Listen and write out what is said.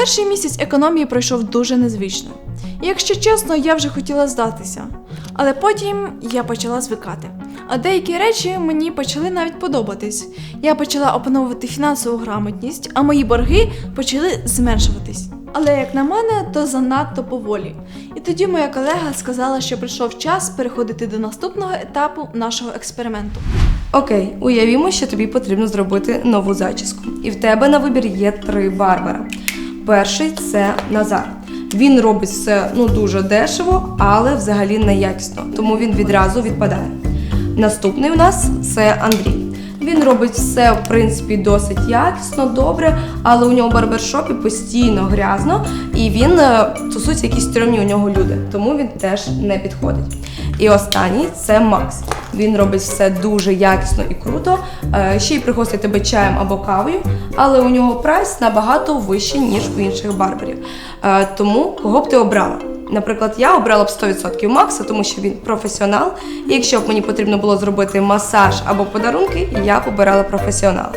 Перший місяць економії пройшов дуже незвично. Якщо чесно, я вже хотіла здатися. Але потім я почала звикати. А деякі речі мені почали навіть подобатись. Я почала опановувати фінансову грамотність, а мої борги почали зменшуватись. Але як на мене, то занадто поволі. І тоді моя колега сказала, що прийшов час переходити до наступного етапу нашого експерименту. Окей, уявімо, що тобі потрібно зробити нову зачіску. І в тебе на вибір є три барбера. Перший це Назар. Він робить все ну дуже дешево, але взагалі неякісно, тому він відразу відпадає. Наступний у нас це Андрій. Він робить все в принципі досить якісно, добре, але у нього в барбершопі постійно грязно, і він е, тусуються якісь стрьомні у нього люди, тому він теж не підходить. І останній це Макс. Він робить все дуже якісно і круто, е, ще й пригостить тебе чаєм або кавою, але у нього прайс набагато вищий, ніж у інших барберів. Е, Тому кого б ти обрала? Наприклад, я обрала б 100% Макса, тому що він професіонал. І якщо б мені потрібно було зробити масаж або подарунки, я б обирала професіонала.